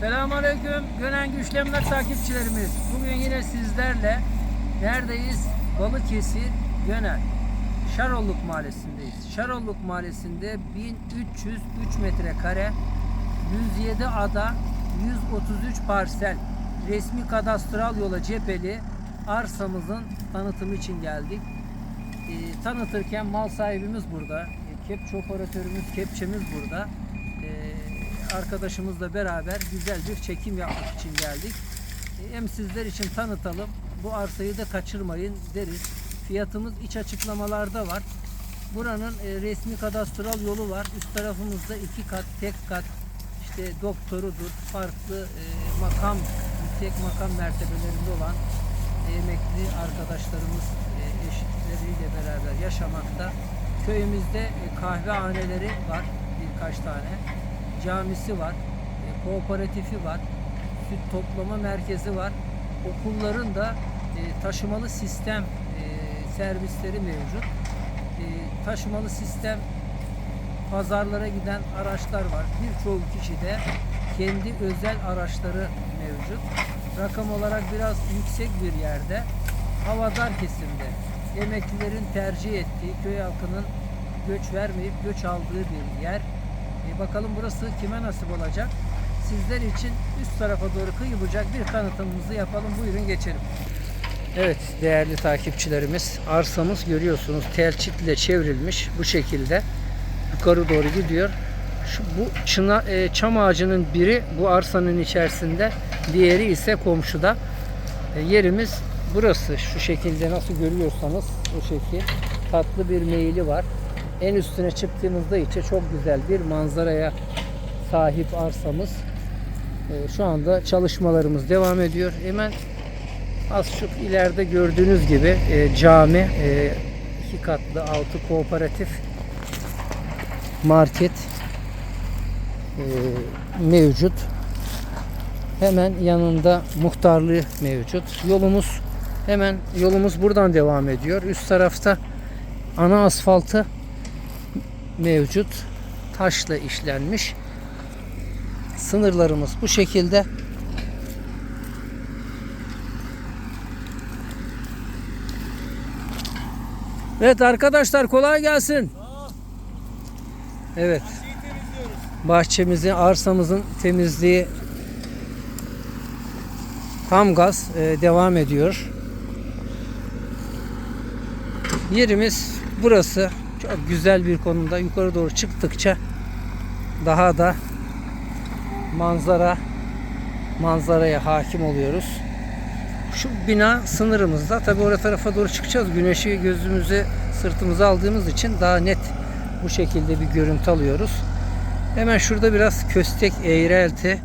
Selamünaleyküm Gönen Güçlü takipçilerimiz. Bugün yine sizlerle neredeyiz? Balıkesir Gönen. Şarolluk Mahallesi'ndeyiz. Şarolluk Mahallesi'nde 1303 metrekare, 107 ada, 133 parsel, resmi kadastral yola cepheli arsamızın tanıtımı için geldik. Ee, tanıtırken mal sahibimiz burada, e, kepçe operatörümüz, kepçemiz burada. Arkadaşımızla beraber güzel bir çekim yapmak için geldik. Ee, hem sizler için tanıtalım, bu arsayı da kaçırmayın deriz. Fiyatımız iç açıklamalarda var. Buranın e, resmi kadastral yolu var. Üst tarafımızda iki kat, tek kat, işte doktorudur, farklı e, makam, yüksek makam mertebelerinde olan emekli arkadaşlarımız e, eşitleriyle beraber yaşamakta. Köyümüzde e, kahvehaneleri var birkaç tane. Camisi var, e, kooperatifi var, süt toplama merkezi var. Okulların da e, taşımalı sistem e, servisleri mevcut. E, taşımalı sistem pazarlara giden araçlar var. Birçoğu kişi de kendi özel araçları mevcut. Rakam olarak biraz yüksek bir yerde. Havadar kesimde. Emeklilerin tercih ettiği, köy halkının göç vermeyip göç aldığı bir yer. E, bakalım burası kime nasip olacak? Sizler için üst tarafa doğru kıyı bucak bir tanıtımımızı yapalım. Buyurun geçelim. Evet değerli takipçilerimiz arsamız görüyorsunuz telçitle çevrilmiş bu şekilde yukarı doğru gidiyor. Şu, bu çına, e, çam ağacının biri bu arsanın içerisinde diğeri ise komşuda. E, yerimiz burası şu şekilde nasıl görüyorsanız bu şekil tatlı bir meyili var. En üstüne çıktığımızda içe çok güzel bir manzaraya sahip arsamız. E, şu anda çalışmalarımız devam ediyor. Hemen Az çok ileride gördüğünüz gibi e, cami, e, iki katlı altı kooperatif market e, mevcut. Hemen yanında muhtarlığı mevcut. Yolumuz hemen yolumuz buradan devam ediyor. Üst tarafta ana asfaltı mevcut. Taşla işlenmiş. Sınırlarımız bu şekilde. Evet arkadaşlar kolay gelsin. Evet. Bahçemizin, arsamızın temizliği tam gaz e, devam ediyor. Yerimiz burası. Çok güzel bir konumda. Yukarı doğru çıktıkça daha da manzara manzaraya hakim oluyoruz. Şu bina sınırımızda. Tabi oraya tarafa doğru çıkacağız. Güneşi gözümüze sırtımıza aldığımız için daha net bu şekilde bir görüntü alıyoruz. Hemen şurada biraz köstek eğrelti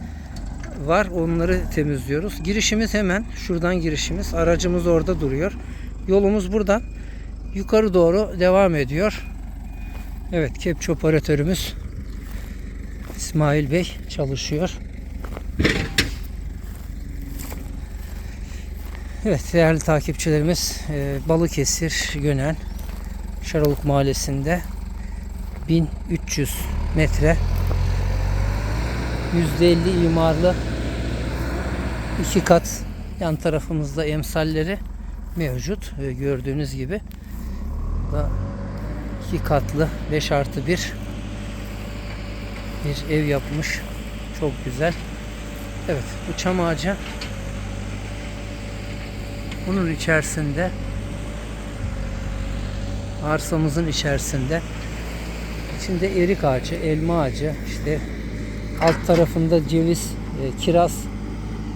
var. Onları temizliyoruz. Girişimiz hemen şuradan girişimiz. Aracımız orada duruyor. Yolumuz buradan yukarı doğru devam ediyor. Evet kepçe operatörümüz İsmail Bey çalışıyor. Evet değerli takipçilerimiz e, Balıkesir Gönen Şaroluk Mahallesi'nde 1300 metre %50 imarlı iki kat yan tarafımızda emsalleri mevcut e, gördüğünüz gibi da iki katlı 5 artı 1 bir ev yapmış çok güzel evet bu çam ağacı bunun içerisinde arsamızın içerisinde içinde erik ağacı, elma ağacı, işte alt tarafında ceviz, e, kiraz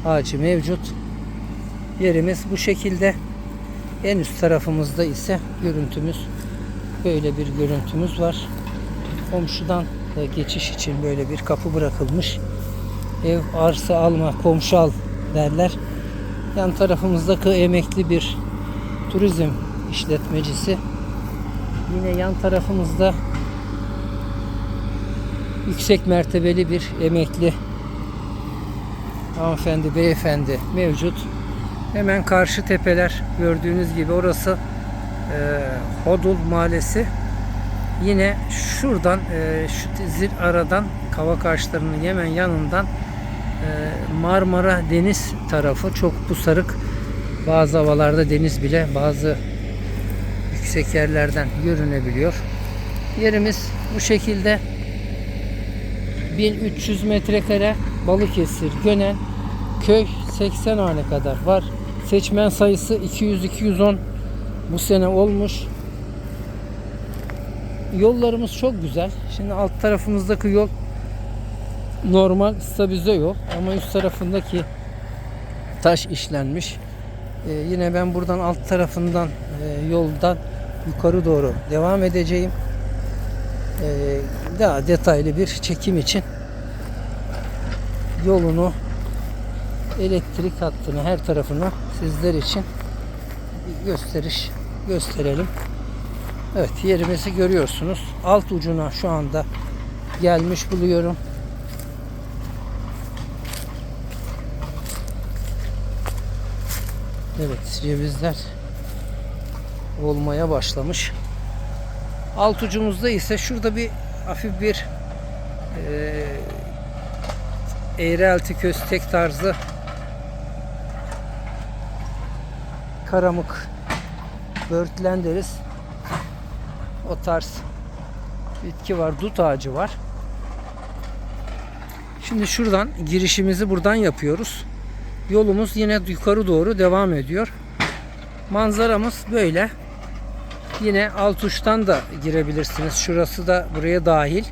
ağacı mevcut. Yerimiz bu şekilde. En üst tarafımızda ise görüntümüz böyle bir görüntümüz var. Komşudan da geçiş için böyle bir kapı bırakılmış. Ev arsa alma, komşu al derler. Yan tarafımızdaki emekli bir turizm işletmecisi. Yine yan tarafımızda yüksek mertebeli bir emekli hanımefendi, beyefendi mevcut. Hemen karşı tepeler gördüğünüz gibi orası e, Hodul Mahallesi. Yine şuradan e, şu zil aradan kava karşılarının hemen yanından e, Marmara deniz tarafı çok pusarık. Bazı havalarda deniz bile bazı yüksek yerlerden görünebiliyor. Yerimiz bu şekilde 1300 metrekare Balıkesir, Gönen, köy 80 hane kadar var. Seçmen sayısı 200-210 bu sene olmuş. Yollarımız çok güzel. Şimdi alt tarafımızdaki yol normal stabilize yol ama üst tarafındaki taş işlenmiş. Ee, yine ben buradan alt tarafından e, yoldan yukarı doğru devam edeceğim. Ee, daha detaylı bir çekim için yolunu elektrik hattını her tarafını sizler için bir gösteriş gösterelim. Evet yerimizi görüyorsunuz. Alt ucuna şu anda gelmiş buluyorum. Evet cevizler olmaya başlamış. Alt ucumuzda ise şurada bir hafif bir e, eğrelti köstek tarzı karamık börtlen deriz. O tarz bitki var. Dut ağacı var. Şimdi şuradan girişimizi buradan yapıyoruz. Yolumuz yine yukarı doğru devam ediyor. Manzaramız böyle. Yine alt uçtan da girebilirsiniz. Şurası da buraya dahil.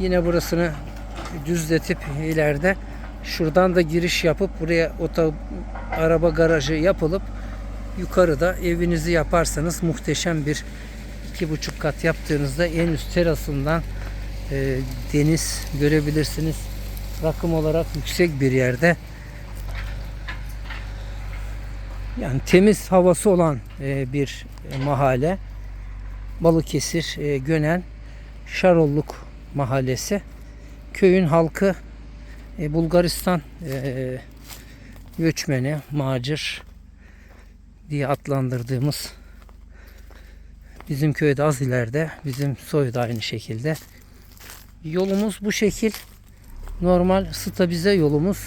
Yine burasını düzletip ileride şuradan da giriş yapıp buraya oto araba garajı yapılıp yukarıda evinizi yaparsanız muhteşem bir iki buçuk kat yaptığınızda en üst terasından e, deniz görebilirsiniz. Rakım olarak yüksek bir yerde. Yani temiz havası olan e, bir e, mahalle. Balıkesir, e, Gönen, Şarolluk mahallesi. Köyün halkı e, Bulgaristan e, göçmeni, macir diye adlandırdığımız bizim köyde az ileride, bizim soy da aynı şekilde. Yolumuz bu şekil. Normal stabilize yolumuz.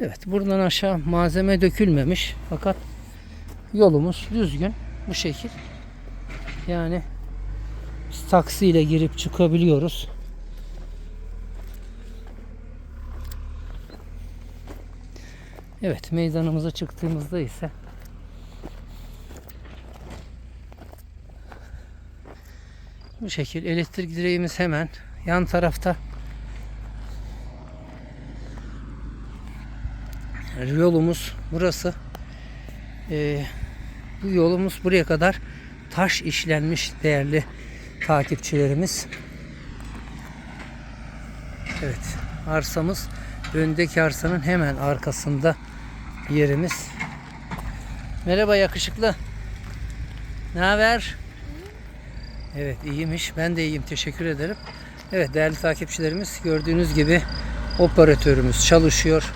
Evet buradan aşağı malzeme dökülmemiş fakat yolumuz düzgün bu şekil. Yani biz taksiyle girip çıkabiliyoruz. Evet meydanımıza çıktığımızda ise bu şekil elektrik direğimiz hemen yan tarafta. Yolumuz burası. Ee, bu yolumuz buraya kadar taş işlenmiş değerli takipçilerimiz. Evet arsamız öndeki arsanın hemen arkasında yerimiz. Merhaba yakışıklı. Ne haber? Evet iyiymiş. Ben de iyiyim. Teşekkür ederim. Evet değerli takipçilerimiz gördüğünüz gibi operatörümüz çalışıyor.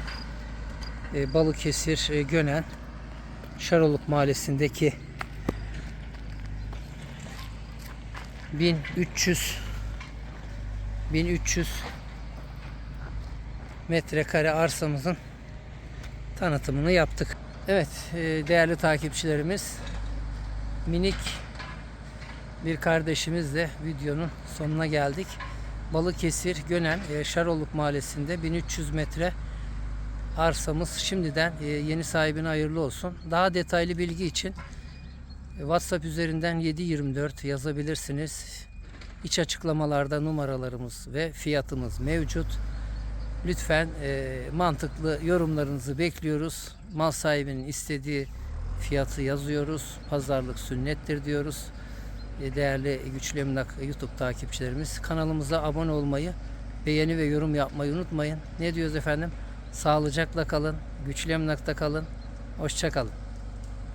E, Balıkesir e, Gönen Şaroluk Mahallesi'ndeki 1300 1300 metrekare arsamızın tanıtımını yaptık. Evet e, değerli takipçilerimiz minik bir kardeşimizle videonun sonuna geldik. Balıkesir Gönen e, Şaroluk Mahallesi'nde 1300 metre arsamız şimdiden e, yeni sahibine hayırlı olsun. Daha detaylı bilgi için WhatsApp üzerinden 724 yazabilirsiniz. İç açıklamalarda numaralarımız ve fiyatımız mevcut. Lütfen e, mantıklı yorumlarınızı bekliyoruz. Mal sahibinin istediği fiyatı yazıyoruz. Pazarlık sünnettir diyoruz. E, değerli Güçlü Emlak YouTube takipçilerimiz kanalımıza abone olmayı, beğeni ve yorum yapmayı unutmayın. Ne diyoruz efendim? Sağlıcakla kalın, güçlü emlakta kalın. Hoşça kalın.